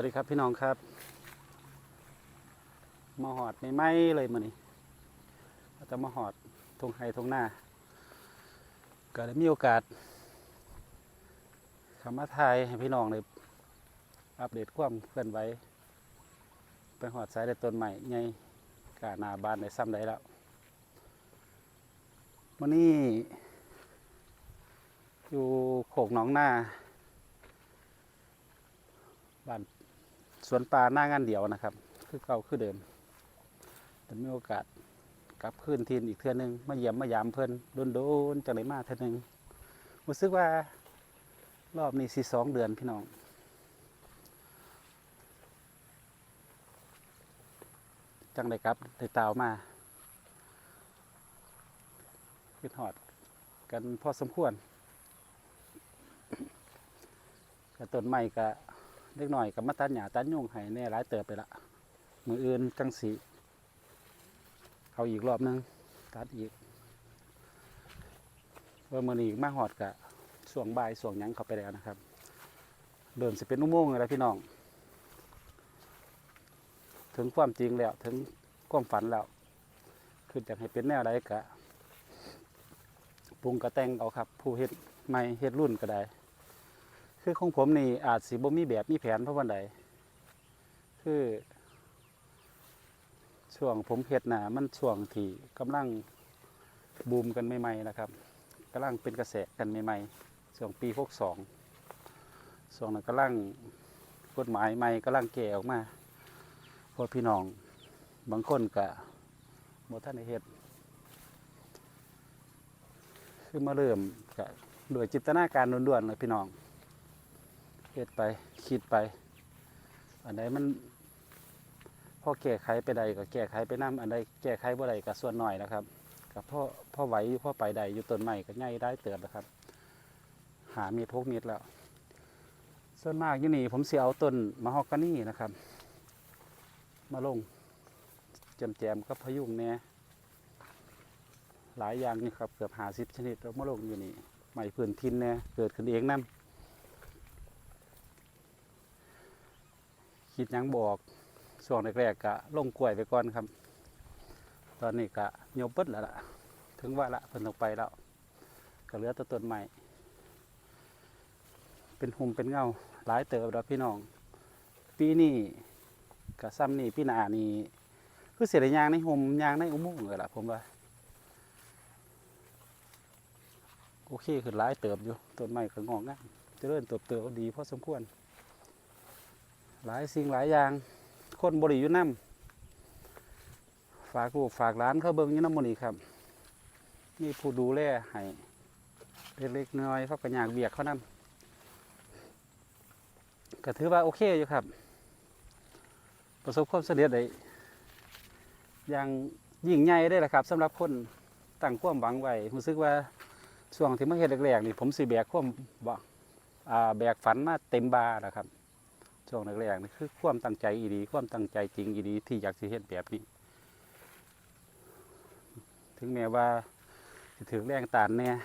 วัสดีครับพี่น้องครับ มาหอดไม่ไหม้เลยมานี่เราจะมาหอดทงไฮทงหน้า ก็ได้มีโอกาสคำมาไทยให้พี่น้องเลยอัปเดตความเคลื่อนไหวไปหอดสายได้ต้นใหม่ไงกาหนาบานในซ้ำได้แล้ววันนี้ อยู่โขกหนองหน้าบ้าน สวนปลาหน้างานเดียวนะครับ คือเก่าคือเดิมแต่มีโอกาสกลับคืนทีนอีกเทื่อนึงมาเยี่ยมมายามเพิ่นโดนๆจังเลยมาเทื่อหนึงรู้สึกว่ารอบนี้สิสองเดือนพี่น้องจังได้กลับได้ตาวมาคิดหอดกันพอสมควรกับต้นไม้ก็ เล็กหน่อยกับมาตัดหญ้าตัดยุ่งให้แน่หลายเติบไปละมืออื่นจังสีเขาอีกรอบนึงตัดอีกว่ามือนี้มาหอดกะส่วงใบส่วงยังเข้าไปแล้วนะครับ เดินสิเป็นอุโมงค์อะไรพี่น้อง ถึงความจริงแล้วถึงความฝันแล้วคือจะให้เป็นแนวใดกะปรุงกระแตงเอาครับ ผู้เฮ็ดใหม่เฮ็ดรุ่นก็ได้ คือของผมนี่อาจสิบ่มีแบบมีแผนเพราะวันใดคือ ช่วงผมเฮ็ดหนามันช่วงที่กำลังบูมกันใหม่ๆนะครับกำลังเป็นกระแสกันใหม่ๆช่วงปีพกสองช่วงนั้นกำลังกฎหมายใหม่กำลังแก่ออกมาเพราะพี่น้องบางคนก็บ่ท่านเฮ็ดคือมาเริ่มก็ด้วยจิตนาการล้วนๆเลยพี่น้อง ฮ็ดไปคิดไป อันใดมันพอแก้ไขไปใดก็แก้ไขไปน้ำอันใดแก้ไขบ่ใดก็ส่วนหน่อยนะครับกับพ่อพ่อไหวอยู่พ่อไปใดอยู่ต้นใหม่ก็ใหญ่ได้เติบนะครับ หาเมีดพกมีดแล้ว ส่วนมากยู่นี่ผมเสียเอาต้นมะฮอกกานี่นะครับ มาลงแจมแจมกับพยุงเนี่ยหลายอย่างนี่ครับเกือบหาสิบชนิดเรามาลงอยู่นี่ใหม่พื้นทินเนี่ยเกิดขึ้นเองนั่น คิดยังบอกช่วงแรกๆกะลงกล้วยไปก่อนครับ ตอนนี้กะโยบเบิดแล้วล่ะ ถึงว่าละเพิ่นต้องไปแล้วก็เหลือตัวต้นใหม่เป็นหุมเป็นเงาหลายเติบแล้วพี่น้อง ปีนี้กะซ้ำนี่ปีหน้านี่คือเสียดยางในหุมยางในอุโมงค์เลยล่ะผมว่าโอเคคือหลายเติบอยู่ต้นไม้ก็งอกงามเจริญเติบโตดีพอสมควร หลายสิ่งหลายอย่าง คนบริยู่น้ำฝากลูกฝากร้านเขาเบิ่งยู่น้ำมันนี่ครับนี่ผู้ดูแลให้เล็กๆน้อยๆเขาก็อยากเบียกเขานำก็ถือว่าโอเคอยู่ครับ ประสบความสำเร็จได้อย่างยิ่งใหญ่ได้แหละครับสำหรับคนตั้งความหวังไว้รู้สึกว่าช่วงที่มาเฮ็ดแรกๆนี่ผมสิแบกความบ่าแบกฝันมาเต็มบาแล้วครับ ช่วงแรกๆนี่คือความตั้งใจอีดีความตั้งใจจริงอีดีที่อยากสิเฮ็ดแบบนี้ ถึงแม้ว่าถึงแรงตานเนี่ย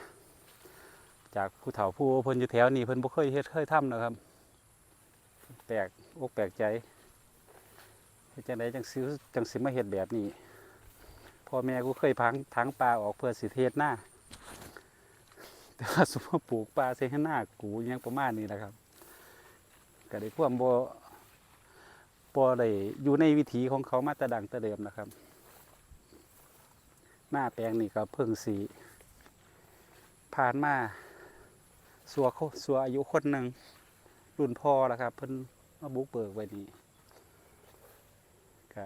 จากผู้เฒ่าผู้เพิ่นอยู่แถวนี้เพิ่นบ่เคยเฮ็ดเคยทำนะครับ แปลกอกแปลกใจจังไดจังสิจังสิมาเฮ็ดแบบนี้พ่อแม่กูเคยพังทางปลาออกเพื่อสิเทศหน้าแต่ว่าสมมติปลูกปลาใส่ข้างหน้ากูยังประมาณนี้นะครับ ก็ได้ความบ่บ่ได้อยู่ในวิถีของเขามาแต่ดังแต่เดิมนะครับ หน้าแปลงนี่ก็เพิ่งสีผ่านมาสัวสัวอายุคนหนึ่งรุ่นพ่อแล้วครับ เพิ่นมาบุกเบิกไว้นี่ก็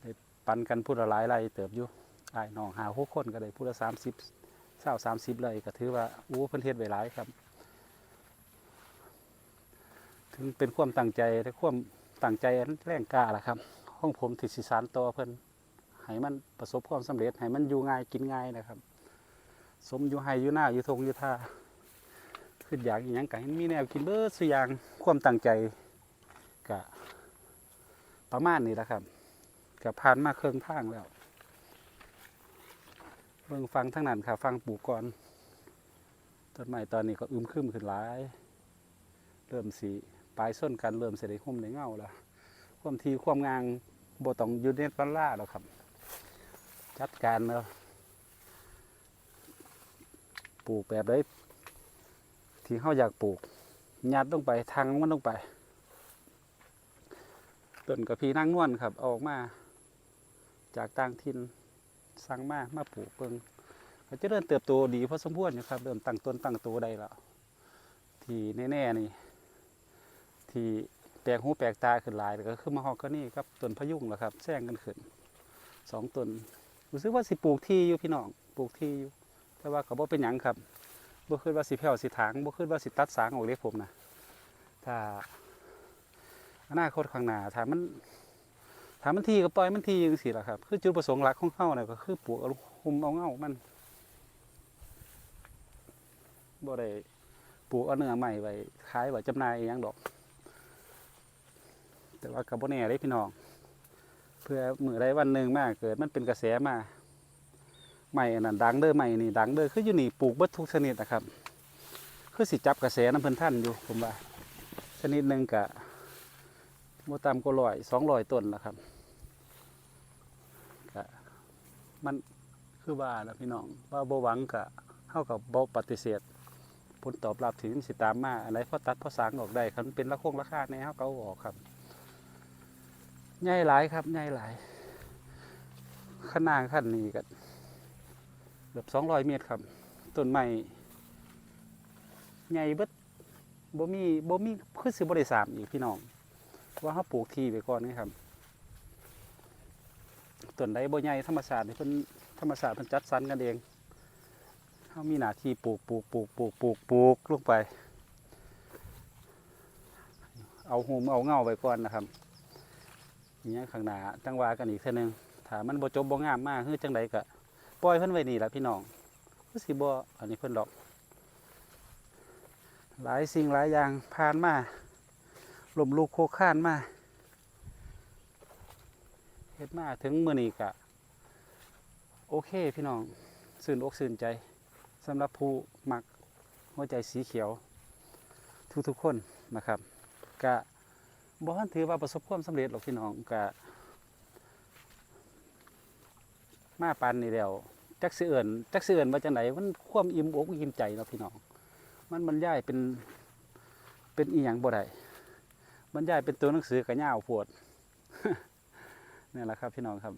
ได้ปันกันพูดละหลายไรเติบอยู่ไอ้ายน้องหาหกคนก็ได้พูดละสามสิบเศร้าสามสิบเลยก็ถือว่าอู้เพิ่นเทศไว้หลายครับ ถึงเป็นความตั้งใจและความตั้งใจอันแรงกล้าแหละครับของผมที่สิสานต่อเพิ่นให้มันประสบความสำเร็จให้มันอยู่ง่ายกินง่ายนะครับ สมอยู่ให้อยู่หน้าอยู่ทงอยู่ท่าคืออยากอหยังก็ให้มีแนวกินเบิดสุยางความตั้งใจก็ประมาณนี้แหละครับก็ผ่านมาเครื่องทางแล้วเบิ่งฟังทั้งนั้นค่ะ ฟังปลูกก่อนต้นไม้ตอนนี้ก็อึมครึมขึ้นหลาย เริ่มสี ปลายส้นกันเริ่มเสด็จหุ่มในเงาแล้วความทีความงางบ่ต้องอยืนในปันล่าหรอกครับ จัดการเนาะปลูกแบบได้ที่เขาอยากปลูกยัดลงไปทางมันลงไปต้นกับพี่นั่งนวลครับออกมา จากต่างถิ่นสั่งมามาปลูกเพิ่งก็จะเริ่มเติบโตดีพอสมควรอยู่ครับ เริ่มตั้งต้นตั้งโตได้แล้ว ที่แน่ ๆ นี่ ที่แปลกหูแปลกตาขึ้นหลายก็คือมะฮอกกานี่กับต้นพะยุงแหละครับแซงกันขึ้นสองต้นรู้สึกว่าสิปลูกที่อยู่พี่น้องปลูกที่อยู่แต่ว่าก็บ่เป็นหยังครับบ่คิดว่าสิแผ่วสิถางบ่คิดว่าสิตัดสางออกเล็กผมนะถ้าอนาคตข้างหน้าถ้ามันถ้ามันทีก็ปล่อยมันทีจังซี่ล่ะครับ คือจุดประสงค์หลักของเฮาน่ะก็คือปลูกเอาคุมเอาเงามันบ่ได้ปลูกเอาเนื้อใหม่ไว้ขายไว้จำหน่ายอิหยังดอก แต่ว่ากับโบแน่เลยพี่น้อง เพื่อมือใดวันหนึ่งมากเกิดมันเป็นกระแสมาใหม่นนั้นดังเด้อใหม่นี่ดังเด้อคืออยู่นี่ปลูกเบิดทุกชนิดนะครับ คือสิจับกระแสน้ำเพิ่นท่านอยู่ผมว่า ชนิดหนึ่งกะโมตามก็ร้อยสองร้อยต้นแล้วครับกะมันคือว่าแล้วพี่น้องว่าบหวังกะเท่ากับบปฏิเสธผลตอบรับถึงสิตามมาอะไรพอตัดพอสางออกได้ครับเป็นละโคงราคาในเฮาเอาออกครับ ใหญ่หลายครับใหญ่หลายขนาดขั้นนี้กันเกือบสองร้อยเมตรครับต้นไม้ใหญ่เบิดบ่มีบ่มีคือสิบ่ได้สามอีกพี่น้อง ว่าเขาปลูกที่ไปก่อนนี่ครับต้นใดบ่ใหญ่ธรรมชาสตินี่เพิ่นธรรมชาสติเพิ่นจัดสรรกันเองเขามีหน้าที่ปลูกปลูกปลูกปลูกปลูกปลูกลงไป เอาหูมเอาเงาไว้ก่อนนะครับ นี่ยข้างหน้าจังหวากันอีกเท่านึงถ้ามันบ่จบบ่งามมากคือจังไดก็ปล่อยเพิ่นไว้นี่แหละพี่น้องสิบ่อันนี้เพิ่นดอก หลายสิ่งหลายอย่างผ่านมาลมลูกโคข้านมาเฮ็ดมาถึงมื้อนี้ก็โอเคพี่น้องสื่นอกสื่นใจสำหรับผู้มักหัวใจสีเขียว ทุกๆคนนะครับก็ บ่ทันถือว่าประสบความสำเร็จหรอกพี่น้องก็มาปานนี่แล้วจักสิเอิ้นจักสิเอิ้นว่าจังไดมันความอิ่มอกอิ่มใจเนาะพี่น้อง มันบรรยายเป็นเป็นอีหยังบ่ได้บรรยายเป็นตัวหนังสือกระย่าวดนี่แหละครับ พี่น้องครับ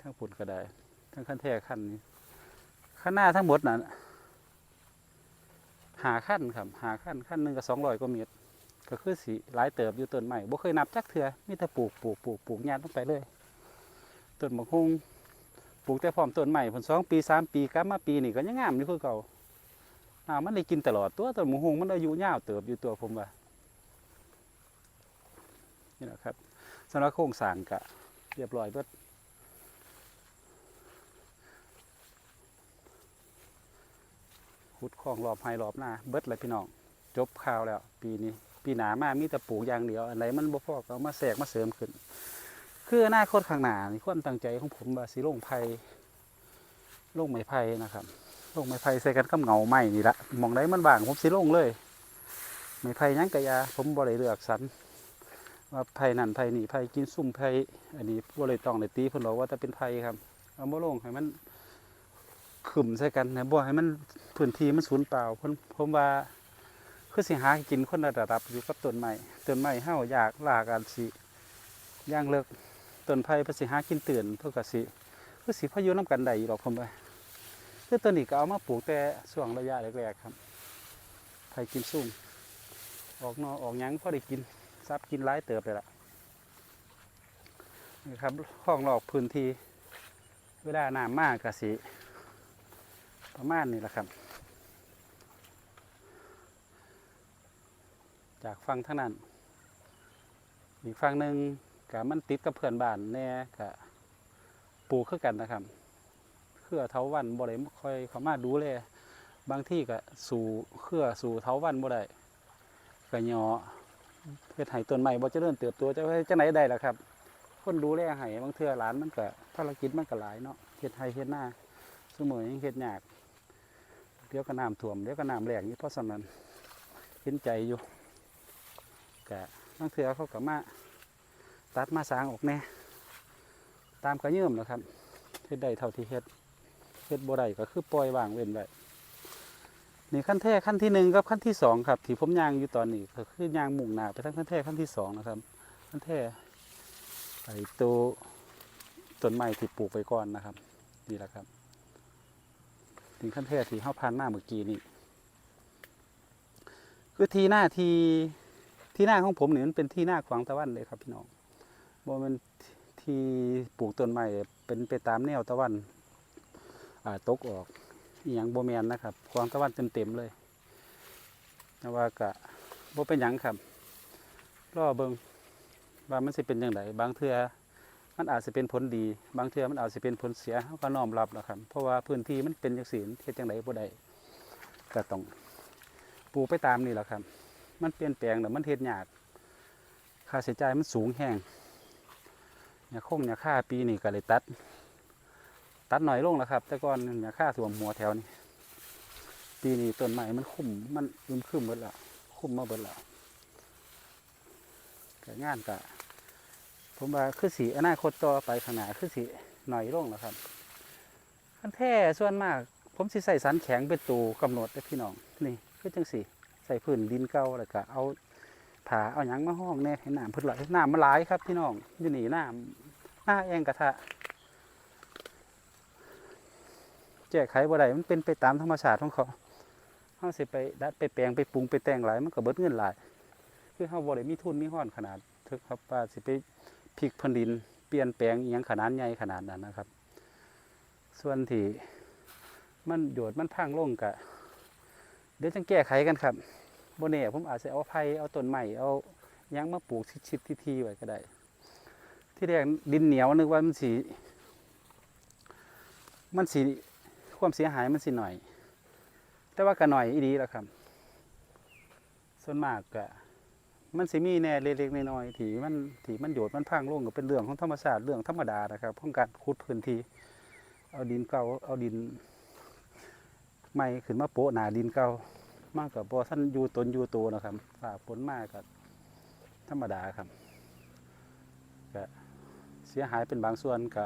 ทั้งปุ่นก็ได้ทั้งขั้นแท้ขั้นนี้ข้าหน้าทั้งหมดน่ะหาขั้นครับหาขั้นขั้นหนึ่งก็สองร้อยกว่าเมตร ก็คือสีหลายเติบอยู่ต้นใหม่บ่เคยนับจักเถื่อมีแต่ปลูกปลูกปลูกปลูกยานลงไปเลยต้นมะฮุงปลูกแต่พร้อมต้นใหม่ผลสองปีสามปีกลับมาปีนี่ก็ยังงามอยู่คือเก่าอ่ามันได้กินตลอดตัวต้นมะฮุงมันอายุยาวเติบอยู่ตัวผมว่านี่แหละครับสำหรับโครงสร้างกะเรียบร้อยเบิดขุดคลองรอบไฮรอบหน้าเบิดเลยพี่น้องจบข่าวแล้วปีนี้ ปีหนามากมีแต่ปลูกอย่างเดียวอันไหนมันบ่พอก็เอามาแทรกมาเสริมขึ้น คืออนาคตข้างหน้านี่ความตั้งใจของผมว่าสิลงไผ่ลงไม้ไผ่นะครับลงไม้ไผ่ใส่กันกับเงาไม้นี่ละมองได้มันบางผมสิลงเลยไม้ไผ่ยังกะยา ผมบ่ได้เลือกสรรว่าไผ่นั่นไผ่นี่ไผ่กินซุ่มไผ่อันนี้บ่ได้ต้องได้ตีเพิ่นบอกว่าแต่เป็นไผ่ครับเอามาลงให้มันขึ้มใส่กันนะบ่ให้มันพื้นที่มันสูญเปล่าผมผมว่า คือสิหากินคนระดับอยู่กับต้นไม้ต้นไม้เฮาอยากลากอันสิย่างเลิกต้นไผ่เพิ่นสิหากินตื่นเพิ่นก็สิคือสิพายุน้ำกันได้อยู่หรอกผมว่าคือต้นนี้ก็เอามาปลูกแต่ช่วงระยะแรกๆครับไผ่กินซุ่มออกนอออกยังพอได้กินซับกินหลายเติบเลยล่ะนี่ครับห้องรอบพื้นที่เวลาน้ำมากกสิประมาณนี้แหละครับ จากฟังเท่านั้น อีกฟังหนึ่งกะมันติดกับเพื่อนบ้านแน่กะปลูกคือกันนะครับเครือเทาวันบ่ได้ค่อยเขามาดูเลยบางที่ก็สู่เครือสู่เทาวันบ่ได้ก็ยอเฮ็ดให้ต้นไม้บ่จะเริญเติบโตจะให้จังไหนได้ล่ะครับคนดูแลให้บางเทื่อหลานมันก็ภารกิจมันก็หลายเนาะเฮ็ดให้เฮ็ดหน้าซุมื้อยังเฮ็ดยากเดี๋ยวก็น้ำท่วมเดี๋ยวก็น้ำแล้งอยู่เพราะฉะนั้นเห็นใจอยู่ กะบางเทื่อเขาก็มาตัดมาสางออกแน่ตามกระเยื่อมแหล้วครับเฮ็ดได้เท่าที่เฮ็ดเฮ็ดบ่ได้ก็คือปล่อยวางเว้นไว้นี่ขั้นแท้ขั้นที่หนึ่งกับขั้นที่สองครับที่ผมยางอยู่ตอนนี้ก็คือยางมุ่งหนาไปทางขั้นแท้ขั้นที่สองนะครับ ขั้นแท้ไอตัวต้นไม้ที่ปลูกไปก่อนนะครับนี่แหละครับถึงขั้นแท้ที่เฮาผ่านมาเมื่อกี้นี่คือทีหน้าที ที่หน้าของผมเนี่ยมันเป็นที่หน้าขวางตะวันเลยครับพี่น้องบ่แมันที่ปลูกต้นไม้เป็นไปตามแนวตะวันอ่าตกออกอหย่างโบแมนนะครับขวางตะวันเต็มๆเลยแต่ว่ากะบ่เป็นหยังครับรอเบิงว่ามันสิเป็นอย่างไรบางเทือมันอาจจะเป็นผลดี บางเทือมันอาจจะเป็นผลเสียเราก็น้อมรับนะครับ เพราะว่าพื้นที่มันเป็นจังสีเฮ็ดจังไดบ่ได้ก็ต้องปลูกไปตามนี่แหละครับ มันเปลี่ยนแปลงแต่มันเฮ็ดยากค่าใช้จ่ายมันสูงแห้งเนี่ยคงเนี่ยค่าปีนี่ก็เลยตัด ตัดหน่อยลงแล้วครับ แต่ก่อนเนี่ยค่าถ่วมหัวแถวนี่ปีนี้ต้นไม้มันคุ้มมันอึมครึมเบิดแล้วคุ้มมาเบิดแล้วก็งานก็ผมว่าคือสีอนาคตต่อไปข้างหน้าคือสีหน่อยลงแล้วครับขั้นแท้ส่วนมาก ผมสิใส่สันแข็งเป็นตัวกำหนดเด้พี่น้องนี่คือจังสี ใส่พื้นดินเก่าแล้วก็เอาผาเอาหยังมาห้องแน่ให้น้ำพิ่นไหลน้ำมันหลายครับพี่น้องอยู่นี่น้ำหน้าแองกระทะแก้ไขบ่ได้มันเป็นไปตามธรรมชาติของเขาเฮาสิไปดัดไปแปลงไปปรุงไปแต่งหลายมันก็เบิดเงินหลายคือเฮาบ่ได้มีทุนมีห้อนขนาดถึกครับว่าสิไปพลิกพื้นดิน เปลี่ยนแปลงอีหยังขนาดใหญ่ขนาดนั้นนะครับ ส่วนที่มันโยดมันพังลงกะ ดี๋ยวจะแก้ไขกันครับโบเน่ผมอาจจะเอาไผ่เอาต้นใหม่เอายังมาปลูกชิดๆทีๆไว้ก็ได้ ที่แรกดินเหนียวนึกว่ามันสีมันสีความเสียหายมันสีหน่อย แต่ว่าก็หน่อยอีดีแล้วครับ ส่วนมากกะมันสิมีแน่เล็กๆน้อยๆที่มันที่มันโยดมันพังลงก็เป็นเรื่องของธรรมชาติเรื่องธรรมดานะครับของการขุดพื้นที่เอาดินเก่าเอาดิน ไม่ขึ้นมาโปะหนาดินเก่ามากกับพอท่านอยู่ตนอยู่โตนะครับฝ่าฝนมากกับธรรมดาครับก็เสียหายเป็นบางส่วนก็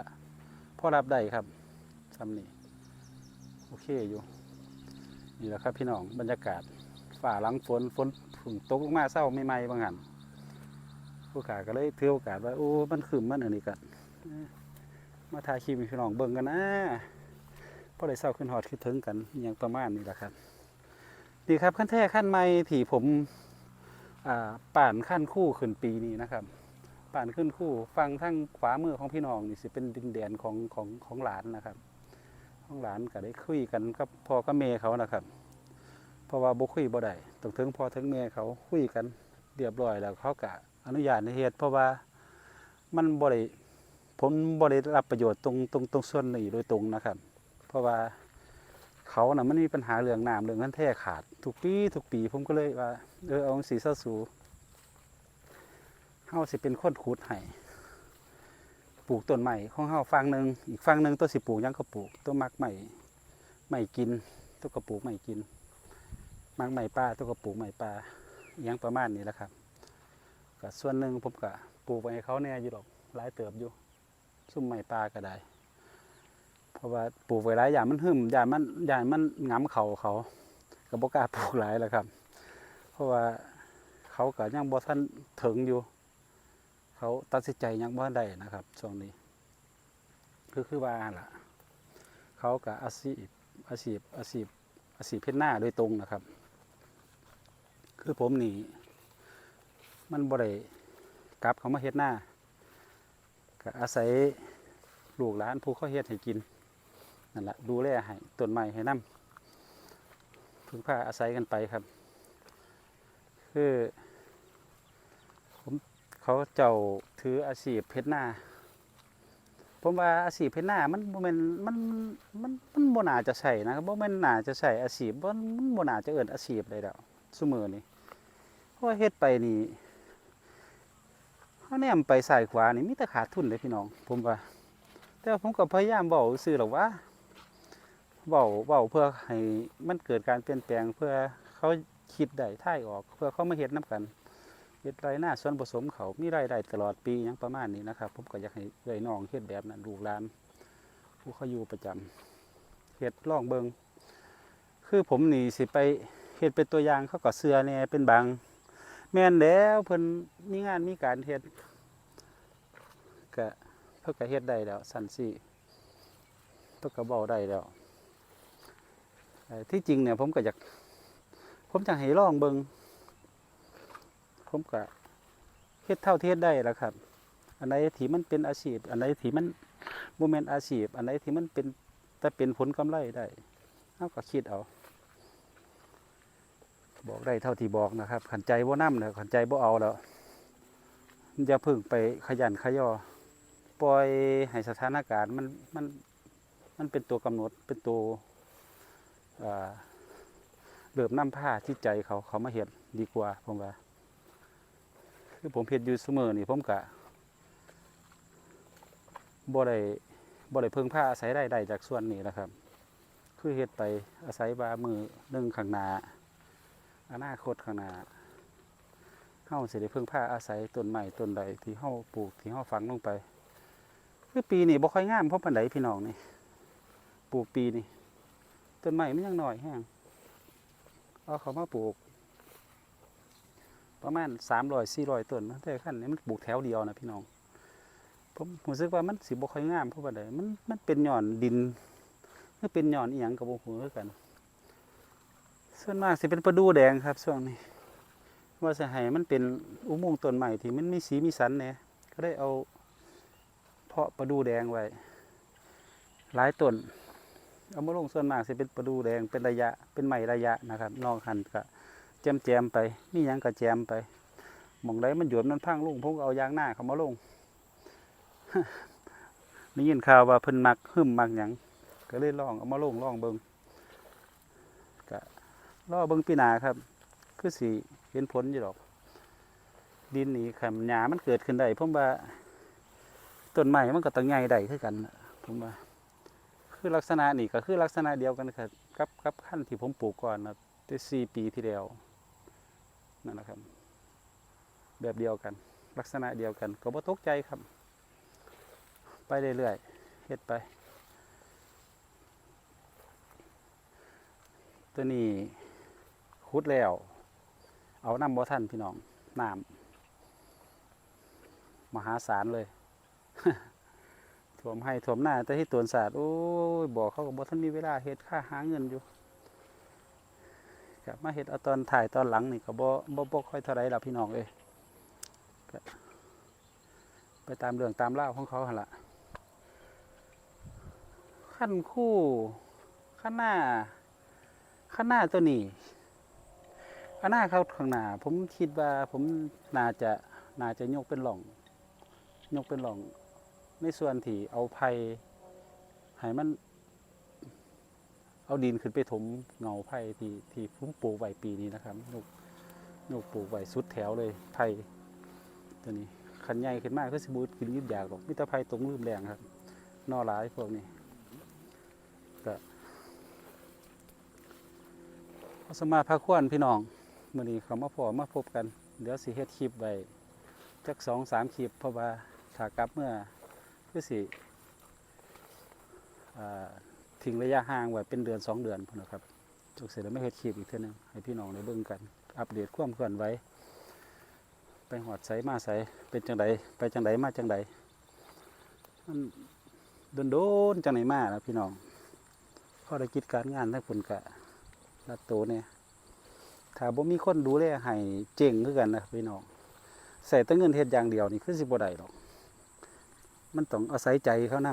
พอรับได้ครับทำนี่โอเคอยู่นี่แหละครับพี่น้องบรรยากาศฝ่าหลังฝนฝนฝนตกลงมาเศร้าไม่ไหมบางหันผู้ขาก็เลยถือโอกาสว่าโอ้มันขึ้นมันอันนี้กันมาถ่ายคลิปพี่น้องเบิ่งกันนะ พอได้เศร้าขึ้นหอดคิดถึงกันอย่างประมาณนี้แหละครับดีครับขั้นแท้ขั้นไม่ที่ผมป่านขั้นคู่ขึ้นปีนี้นะครับ ป่านขึ้นคู่ฟังทั้งขวามือของพี่น้องนี่สิเป็นดินแดนของของของหลานนะครับ ของหลานก็ได้คุยกันกับพ่อกับแม่เขานะครับ เพราะว่าบ่คุยบ่ได้ต้องถึงพ่อถึงแม่เขาคุยกันเรียบร้อยแล้วเขาก็อนุญาตในเหตุเพราะว่ามันบ่ได้ผมบ่ได้รับประโยชน์ตรงตรงตรงส่วนนี้โดยตรงนะครับ เพราะว่าเขาน่ะมันมีปัญหาเรื่องน้ำเรื่องนั้นแท้ขาดทุกปีทุกปีผมก็เลยว่าเออเอาสีเสาสูเฮาสิเป็นคนขุดให้ปลูกต้นใหม่ของเฮาฟังหนึ่งอีกฟังหนึ่งตัวสิปลูกยังก็ปลูกตัวมักใหม่ใหม่กินตัวก็ปลูกใหม่กิน มักใหม่ปลาตัวก็ปลูกใหม่ปลายังประมาณนี้แหละครับก็ส่วนหนึ่งผมก็ปลูกไว้ให้เขาแน่อยู่หรอกหลายเติบอยู่ซุ่มใหม่ปลาก็ได้ เพราะว่าปลูกไว้หลายอย่างมันหึมอย่างมันอย่างมันงํเขาเขาก็บ่กล้าปลูกหลายแล้วครับ เพราะว่าเขาก็ยังบ่ทันถึงอยู่ เขาตัดสินใจยังบ่ได้นะครับช่วงนี้ คือคือว่าล่ะ เขาก็อาชีพอาชีพอาชีพอาชีพเพชรหน้าโดยตรงนะครับ คือผมนี่มันบ่ได้กลับเขามาเฮ็ดหน้าก็อาศัยลูกหลานผู้เขาเฮ็ดให้กิน นั่นแหละดูแลให้ต้นไม้ให้น้ำพึ่งพาอาศัยกันไปครับ คือผมเขาเจ้าถืออาชีพเพชรหน้าผมว่าอาชีพเพชรหน้ามันม่นมันมันมันบ่น่าจะใช่นะครับบ่แม่นนาจะใช่อาชีพมันบ่น่าจะเอิ้นอาชีพเลยดอกซุมื้อนี้เพราะเฮ็ดไปนี่เฮาแนมไปซ้ายขวานี่มีแต่ขาดทุนเลยพี่น้อง ผมว่า แต่ว่าผมก็พยายามเบาซื่อหรอกว่า เบาเบาเพื่อให้มันเกิดการเปลี่ยนแปลงเพื่อเขาคิดได้ท่ายออก เพื่อเขามาเฮ็ดน้กันเฮ็ดไรหน้าส่วนผสมเขามีรายได้ตลอดปีหยังประมาณนี้นะครับผมก็อยากให้เอ้อยน้องเฮ็ดแบบนั้นลูกหลาน ผู้เขาอยู่ประจำเฮ็ดล่องเบิงคือผมนี่สิไปเฮ็ดเป็นตัวอย่างเขาก็เสือเนี่ยเป็นบาง แม่นแล้วเพิ่นมีงานมีการเฮ็ดก็เพิ่นก็เฮ็ดได้แล้วสันสิเพิ่นก็เว้าได้แล้ว ที่จริงเนี่ยผมก็อยากผมจะให้ลองเบิงผมก็เฮ็ดเท่าที่เฮ็ดได้แล้วครับ อันไหนที่มันเป็นอาชีพ อันไหนที่มันบ่แม่นอาชีพ อันไหนที่มันเป็นแต่เป็นผลกำไรได้เฮาก็คิดเอา บอกได้เท่าที่บอกนะครับ ขันใจบ่นำนะขันใจบ่เอาแล้วอย่าพึ่งไปขยันขยอปล่อยให้สถานการณ์มันมันมันเป็นตัวกำหนดเป็นตัว อ่าเริ่มนำผ้าที่ใจเขาเขามาเห็นดีกว่าผมว่าคือผมเฮ็ดอยู่เสมอนี่ผมกะบ่ได้บ่ได้เพิ่งผ้าอาศัยได้ได้จากส่วนนี้นะครับ คือเฮ็ดไปอาศัยบามือหนึ่งข้างหน้าอนาคตข้างหน้าเฮาสิได้พึ่งพาอาศัยต้นไม้ต้นใดที่เฮาปลูกที่เฮาฝังลงไป คือปีนี้บ่ค่อยงามเพราะปานใดพี่น้องนี่ปลูกปีนี้ ต้นไม้มันยังหน้อยแฮงเอาเขามาปลูก ประมาณ300 400ต้นนะแต่ขั้นนี้มันปลูกแถวเดียวนะพี่น้อง ผมรู้สึกว่ามันสิบ่ค่อยงามเพราะปานใดมันมันเป็นหย่อนดินหรือเป็นหย่อนเอียงก็บ่ฮู้คือกัน ส่วนมากสิเป็นประดูแดงครับช่วงนี้ ว่าจะให้มันเป็นอุโมงค์ต้นใหม่ที่มันมีสีมีสันเนี่ยก็ได้เอา เพาะประดูแดงไว้หลายต้น เอามาลงส่วนมากสิเป็นประดูแดงเป็นระยะเป็นใหม่ระยะนะครับ นอกหันก็แจมแจมๆไปมียังก็แจมไปหมองใดมันหยวมมันพังลงผมก็เอายางหน้าเขามาลงได้ยินข่าวว่าเพิ่นมักหึมมักหยังก็เลยลองเอามาลงลองเบิงรอเบิงปีนาครับ คือสิเห็นผลอยู่ดอก ดินนี่คำหญ้ามันเกิดขึ้นได้ผมว่าต้นไม้มันก็ต้องใหญ่ได้คือกันน่ะผมว่า คือลักษณะนี่ก็คือลักษณะเดียวกันครับกับกับขั้นที่ผมปลูกก่อนนะแต่สี่ปีที่แล้วนั่นแหละครับ แบบเดียวกัน ลักษณะเดียวกันก็บ่ตกใจครับ ไปเรื่อยๆเฮ็ดไป ตัวนี้คุดแล้ว เอาน้ำบ่ทันพี่น้องน้ำมหาศาลเลย ถ่วมให้ถ่วมหน้า แต่ที่ตวนศาสตร์โอ้ยบอกเขาก็บ่ทันมีเวลาเฮ็ดค่าหาเงินอยู่กลับมาเฮ็ดเอาตอนถ่ายตอนหลังนี่ก็บ่บ่บ่ค่อยเท่าไรล่ะพี่น้องเอ้ยไปตามเรื่องตามเล่าของเขาหันละขั้นคู่ขั้นหน้าข้างหน้าตัวนี้ข้างหน้าเขาข้างหน้า ผมคิดว่าผมน่าจะน่าจะยกเป็นหล่อง ยกเป็นหล่อง ในส่วนที่เอาไผ่ให้มัน เอาดินขึ้นไปถมเงาไผ่ที่ที่ผมปลูกไว้ปีนี้นะครับยกยกปลูกไว้สุดแถวเลยไผ่ตัวนี้ขันใหญ่ขึ้นมากก็สิบูดกินยิบอยากหรอกมิตรไผ่ตรงมือแรงครับนอหลายพวกนี้ขอสมาพาควรพี่น้องมื่อนี้เขามาพอมาพบกัน เดี๋ยวสิเฮ็ดคลิปไว้จักสองสามคลิปเพราะว่าถ้ากลับเมื่อ คือสิทิ้งระยะห่างไว้เป็นเดือนสองเดือนพุ่นนะครับจกเสร็จแล้วไม่เฮ็ดคลิปอีกเท่านึงให้พี่น้องได้เบิ่งกัน อัปเดตความเคลื่อนไหวไปหอดใสมาใสเป็นจังไดไปจังไดมาจังไดมันโดนๆจังไหนมาแล้วพี่น้องพอได้กิจการงานทั้งผลกะรัดโตเนี่ยถ้าบ่มีคนดูแลให้เจ๋งคือกันนะพี่น้องใส่แต่เงินเฮ็ดอย่างเดียวนี่คือสิบ่ได้หรอก มันต้องอาศัยใจเขานํ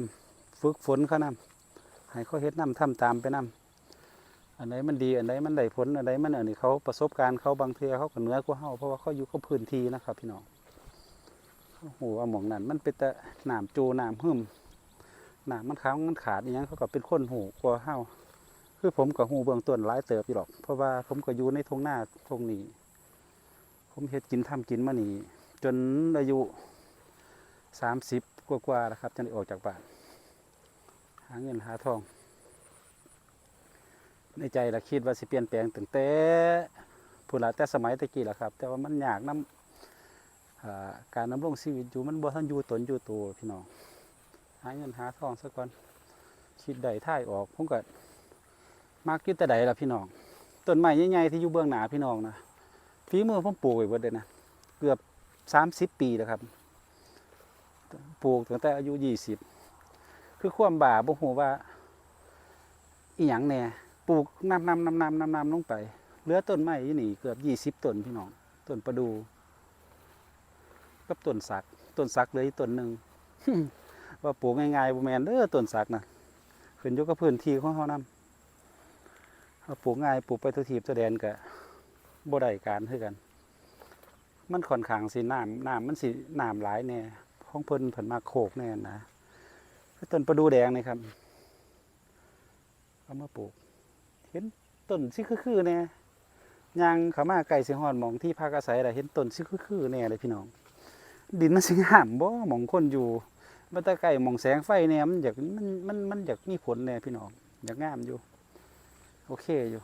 ฝึกฝนเขานํให้เขาเฮ็ดนํทำตามไปนํอันไหนมันดีอันไหนมันได้ผลอันไหนมันอันนี้เขาประสบการณ์เขาบางเทือเขาก็เหนือกว่าเฮาเพราะว่าเขาอยู่กับพื้นที่นะครับ พี่น้องโอ้โหว่าหมองนั้นมันเป็นแต่หน้ำจูน้ำหึมหน้ำมันค้างมันขาดอหยังเขาก็เป็นคนหูกว่าเฮาคือผมกับหูเบื้องต้นหลายเติบอยู่หรอก เพราะว่าผมก็อยู่ในทงหน้าทงนี้ ผมเฮ็ดกินทำกินมานี่จนอายุสามสิบ กว่าๆแล้วครับจนได้ออกจากบ้าน หาเงินหาทอง ในใจละคิดว่าสิเปลี่ยนแปลงตั้งแต่ผู้ละแต่สมัยตะกี้แหละครับ แต่ว่ามันยากน้อ่าการดำรงชีวิตอยู่มันบ่ทันอยู่ตนอยู่ตัวพี่น้องหาเงินหาทองซะก่อนคิดใดท่ายออกผมก็มักยู่แต่ใดล่ะพี่น้องต้นไม้ใหญ่ๆที่อยู่เบื้องหน้าพี่น้องนะฝีมือผมปลูกไว้เบิดเลยนะเกือบ30ปีแล้วครับ ปลูกตั้งแต่อายุ20คือความบ่าบ่ฮู้ว่า อีหยังแน่ปลูกนำนำนำนำนำนำลงไปเหลือต้นไม้ยู่นี่เกือบยี่สิบต้นพี่น้องต้นประดูกับต้นสักต้นสักเหลยต้นหนึ่งว่าปลูกง่ายๆบ่แมนเด้อต้นสักนะขึ้นยู่กับพื้นที่ของเฮานำเาปลูกง่ายปลูกไปทุทีบตัวแดนก็บ่ได้การคือกัน มันค่อนข้างสิน้ำน้ำมันสิน้ำหลายแน่ ของเพิ่นเพิ่นมาโคกแน่นะต้นประดูแดงนี่ครับเอามาปลูก เห็นต้นสิคือๆแน่ยางขามาไก่สิฮอดหมองที่พักอาศัยได้เห็นต้นสิคือๆแน่เลยพี่น้อง ดินมันสิงามบ่หมองคนอยู่บัดแตะไก่หมองแสงไฟเนี่ยมันอยากมันมันมันอยากมีผลแน่พี่น้องอยากงามอยู่ โอเคอยู่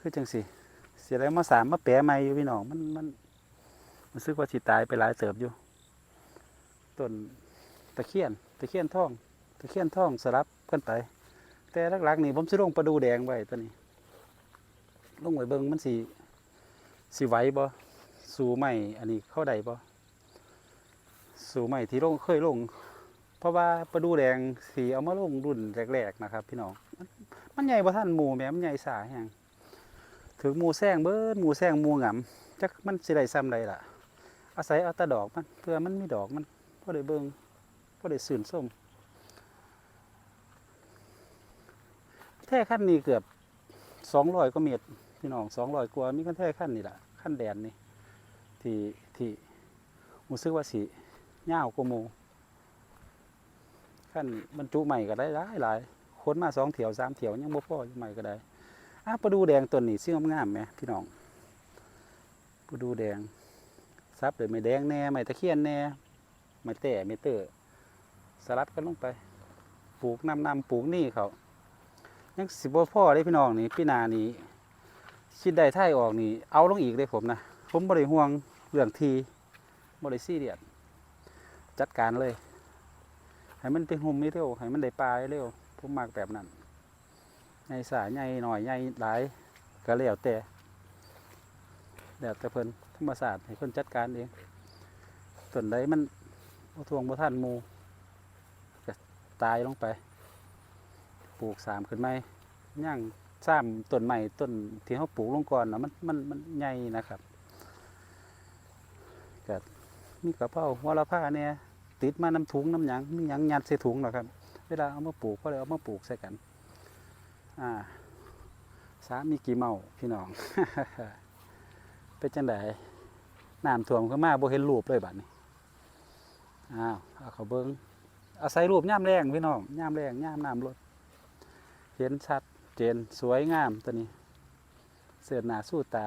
คือจังสิเสียแล้วมาสามมาแปะใหม่อยู่พี่น้องมันมันมันซึกว่าสิตายไปหลายเติบอยู่ ต้นตะเคียนตะเคียนทองตะเคียนทองสลับกันไป แต่หลักๆนี่ผมสิลงประดูแดงไว้ตัวนี้ลงไว้เบิงมันสิสิไหวบ่สูใหม่อันนี้เข้าใดบ่สูใหม่ที่ลงเคยลง เพราะว่าประดูแดงสีเอามาลงรุ่นแรกๆนะครับ พี่น้องมันมันใหญ่บ่ทันหมูแม่มันใหญ่สาแฮงถึงหมูแซงเบิดหมูแซงหมู่หงำจักมันสิได้ซ้ำใดล่ะ อาศัยเอาตะดอกมันเพื่อมันมีดอกมัน พอได้เบิ่งพอได้สื่นส้มแท่ขั้นนี้เกือบสองร้อยกว่าเมตรพี่น้องสองร้อยกว่ามีขั้นแท่ขั้นนี่แหละขั้นแดนนี่ที่ที่รู้สึกว่าสีเงาวกว่ามูขั้นบรรจุใหม่ก็ได้หลายหลายคนมาสองเถียวสามเถียวยังบ่พออยู่ใหม่ก็ได้อะประดูแดงต้นนี้ซึ่งงามไหมพี่น้องประดูแดงซับเลยไม่แดงแน่ไม่ตะเคียนแน่ ม่แต่มเตอร์สลับกันลงไป ปลูกนำนำปลูกนี่เขายังสิบ่พ่อได้พี่น้องนี่พี่นานี่คิดได้ท่ายออกนี่เอาลงอีกเลยผมนะผมบ่ได้ห่วงเรื่องทีบ่ได้ซีเรียสจัดการเลยให้มันเป็นหุ่มเร็วให้มันได้ปลาเร็วผมมักแบบนั้นใหญ่สายใหญ่หน่อยใหญ่หลายก็แล้วแต่แล้วแต่เพิ่นธรรมศาสตร์ให้เพิ่นจัดการเองส่วนใดมัน บ่ทวงบ่ทันมูก็ตายลงไป ปลูกสามขึ้นไหมย่างสามต้นใหม่ต้นที่เขาปลูกลงก่อนนะมันมันมันใหญ่นะครับก็มีกระเพราหัวลผ้าเนี่ยติดมาน้ำถุงน้ำหยังมีหยังยัดใส่ถุงหรอครับ เวลาเอามาปลูกก็เลยเอามาปลูกใส่กัน อ่า สามีกี่เมาพี่น้องเป็นจังไดน้ำท่วมเข้ามาบ่เห็นรูปเลยบัดนี้ อ้าวเอาเขาเบิ้งอาศัยรูปย่ามแรงพี่น้องย่ามแรงย่ามน้ำลดเห็นชัดเจนสวยงามตัวนี้ เสือหนาสู้ตา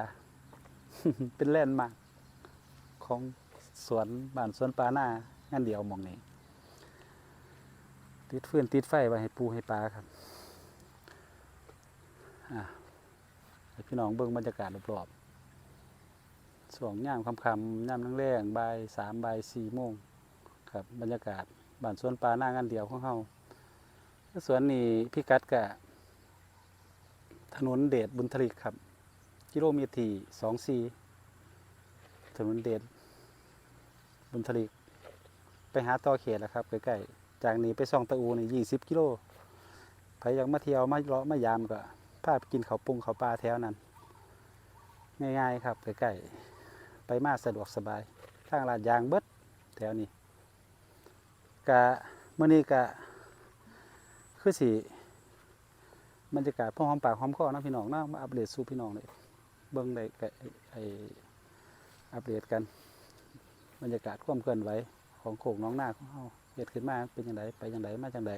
เป็นแลนด์มาร์คของสวนบ้านสวนปลาหน้างานเดียวมองนี้ติดฟืนติดไฟไว้ให้ปูให้ปลาครับอะให้พี่น้องเบิ่งบรรยากาศรอบๆสวงย่ามคำคำๆย่ามแรงๆบ่ายสามบ่ายสี่โมง ครับ บรรยากาศบ้านสวนปลาหน้างานเดียวของเฮาสวนนี้พิกัดกะถนนเดชบุญทลิกครับ กิโลเมตรที่สองสี่ถนนเดชบุญทลิก ไปหาต่อเขตแล้วครับใกล้ๆจากนี้ไปซองตะอูนี่ยี่สิบกิโลใครยากมาเที่ยวมาเลาะมายามก็พาไปกินเขาปุ้งข้าปลาแถวนั้น ง่ายๆครับใกล้ๆไปมาสะดวกสบายทางลาดยางเบิดแถวนี้ กะเมื่อนี้กะคือสิบรรยากาศพ่อหอมปากหอมคอนะพี่น้องนาะมาอัปเดตสู่พี่น้องเลยเบิ่งได้ก็ไออัปเดตกัน บรรยากาศความเคลื่อนไหวของโขงน้องหน้าของเฮาเกิดขึ้นมาเป็นอย่างไรไปอย่างไรมาจังได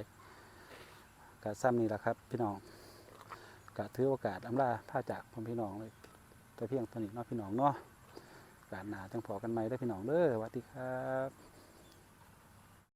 กะซ้ำนี่แหละครับ พี่น้องกะถือโอกาสอำลาพาจากพ่อพี่น้องเลยแต่เพียงเท่านี้เนาะพี่น้องเนาะกาสหนาจังพอกันใหม่เด้อพี่น้องเด้อสวัสดีครับ